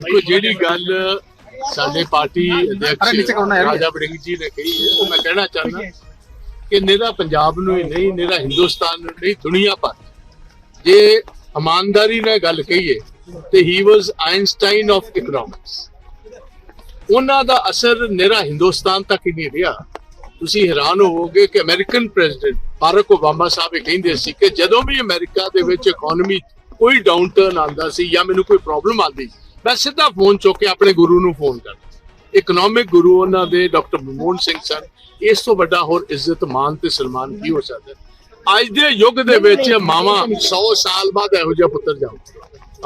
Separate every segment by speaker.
Speaker 1: ਦੇਖੋ ਜਿਹੜੀ ਗੱਲ ਸਾਡੇ ਪਾਰਟੀ ਅਧਿਕਸ਼ ਰਾਜਾ ਵੜਿੰਗ ਜੀ ਨੇ ਕਹੀ ਹੈ ਉਹ ਮੈਂ ਕਹਿਣਾ ਚਾਹੁੰਦਾ ਕਿ ਨਿਹਰਾ ਪੰਜਾਬ ਨੂੰ ਹੀ ਨਹੀਂ ਨਿਹਰਾ ਹਿੰਦੁਸਤਾਨ ਨੂੰ ਨਹੀਂ ਦੁਨੀਆ ਭਰ। ਜੇ ਇਮਾਨਦਾਰੀ ਨਾਲ ਗੱਲ ਕਹੀਏ ਤੇ he was Einstein of economics ਉਹਨਾਂ ਦਾ ਅਸਰ ਨਿਹਰਾ ਹਿੰਦੁਸਤਾਨ ਤੱਕ ਹੀ ਨਹੀਂ ਰਿਹਾ। ਤੁਸੀਂ ਹੈਰਾਨ ਹੋਵੋਗੇ ਕਿ American president Barack Obama Sahib ਇਹ ਕਹਿੰਦੇ ਸੀ ਕਿ ਜਦੋਂ ਵੀ ਅਮਰੀਕਾ ਦੇ ਵਿੱਚ ਇਕਨੋਮੀ ਕੋਈ ਡਾਊਨਟਰਨ ਆਂਦਾ ਸੀ ਜਾਂ ਮੈਨੂੰ ਕੋਈ ਪ੍ਰੋਬਲਮ ਆਂਦੀ ਮੈਂ ਸਿੱਧਾ ਫੋਨ ਚੁੱਕ ਕੇ ਆਪਣੇ ਗੁਰੂ ਨੂੰ ਫੋਨ ਕਰਦਾ। ਇਕਨੋਮਿਕ ਗੁਰੂ ਉਹਨਾਂ ਦੇ ਡਾਕਟਰ ਮਨਮੋਹਨ ਸਿੰਘ ਸਨ। ਇਸ ਤੋਂ ਵੱਡਾ ਹੋਰ ਇੱਜ਼ਤ ਮਾਨ ਤੇ ਸਨਮਾਨ ਕੀ ਹੋ ਸਕਦਾ? ਅੱਜ ਦੇ ਯੁੱਗ ਦੇ ਵਿੱਚ ਮਾਵਾ 100 ਸਾਲ ਬਾਅਦ ਇਹੋ ਜਿਹਾ ਪੁੱਤਰ ਜਾਊ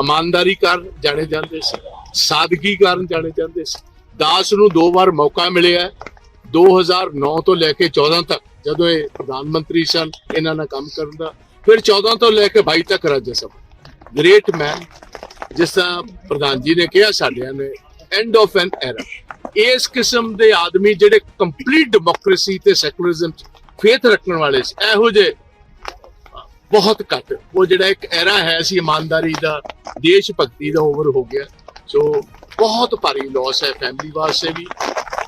Speaker 1: ਇਮਾਨਦਾਰੀ ਕਾਰਨ ਜਾਣੇ ਜਾਂਦੇ ਸੀ। ਸਾਦਗੀ ਕਾਰਨ ਜਾਣੇ ਜਾਂਦੇ ਸੀ। ਦਾਸ ਨੂੰ ਦੋ ਵਾਰ ਮੌਕਾ ਮਿਲਿਆ ਹੈ। 2009 ਤੋਂ ਲੈ ਕੇ 14 ਤੱਕ ਜਦੋਂ ਇਹ ਪ੍ਰਧਾਨ ਮੰਤਰੀ ਸਨ ਇਹਨਾਂ ਨਾਲ ਕੰਮ ਕਰਨ ਦਾ। ਫਿਰ 14 ਤੋਂ ਲੈ ਕੇ 22 ਤੱਕ ਰਾਜ ਸਭਾ। ਗ੍ਰੇਟ ਮੈਨ ਜਿਸ ਤਰ੍ਹਾਂ ਪ੍ਰਧਾਨ ਜੀ ਨੇ ਕਿਹਾ ਸਾਡਿਆਂ ਨੇ ਐਂਡ ਆਫ ਐਨ ਐਰਾ ਇਸ ਕਿਸਮ ਦੇ ਆਦਮੀ ਜਿਹੜੇ ਕੰਪਲੀਟ ਡੈਮੋਕ੍ਰੇਸੀ ਤੇ ਸੈਕੂਲਰਿਜ਼ਮ ਚ ਫੇਥ ਰੱਖਣ ਵਾਲੇ ਸੀ, ਇਹੋ ਜਿਹੇ ਬਹੁਤ ਘੱਟ। ਉਹ ਜਿਹੜਾ ਇੱਕ ਐਰਾ ਹੈ ਸੀ, ਇਮਾਨਦਾਰੀ ਦਾ, ਦੇਸ਼ ਭਗਤੀ ਦਾ ਓਵਰ ਹੋ ਗਿਆ। ਸੋ ਬਹੁਤ ਭਾਰੀ ਲਾਸ ਹੈ ਫੈਮਿਲੀ ਵਾਸਤੇ ਵੀ।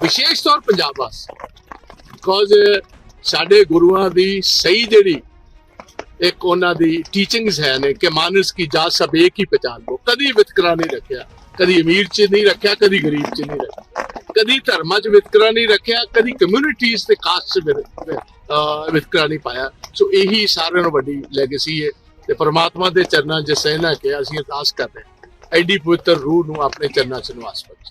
Speaker 1: ਵਿਸ਼ੇਸ਼ ਤੌਰ ਪੰਜਾਬ ਵਾਸਤੇ। ਬਿਕੋਜ਼ ਸਾਡੇ ਗੁਰੂਆਂ ਦੀ ਸਹੀ ਜਿਹੜੀ ਇੱਕ ਉਹਨਾਂ ਦੀ ਟੀਚਿੰਗਸ ਹੈ ਨੇ ਕਿ ਮਾਨਸ ਕੀ ਜਾਤ ਸਭ ਇੱਕ ਹੀ ਪਛਾਣ ਲੋ ਕਦੀ ਵਿਤਕਰਾ ਨਹੀਂ ਰੱਖਿਆ, ਕਦੀ ਅਮੀਰ ਚ ਨਹੀਂ ਰੱਖਿਆ, ਕਦੀ ਗਰੀਬ ਚ ਨਹੀਂ ਰੱਖਿਆ। ਕਦੀ ਧਰਮਾਂ ਚ ਵਿਤਕਰਾ ਨਹੀਂ ਰੱਖਿਆ, ਕਦੀ ਕਮਿਊਨਿਟੀਜ਼ ਤੇ ਕਾਸਟ ਚ ਵਿਤਕਰਾ ਨਹੀਂ ਪਾਇਆ। ਸੋ ਇਹੀ ਸਾਰਿਆਂ ਨੂੰ ਵੱਡੀ ਲੈਗੇਸੀ ਹੈ ਤੇ ਪਰਮਾਤਮਾ ਦੇ ਚਰਨਾਂ 'ਚ ਸਹਿਣਾ ਕਿ ਅਸੀਂ ਅਰਦਾਸ ਕਰਦੇ ਹਾਂ। ਐਡੀ ਪਵਿੱਤਰ ਰੂਹ ਨੂੰ ਆਪਣੇ ਚਰਨਾਂ 'ਚ ਨਿਵਾਸ ਬਖਸ਼ੇ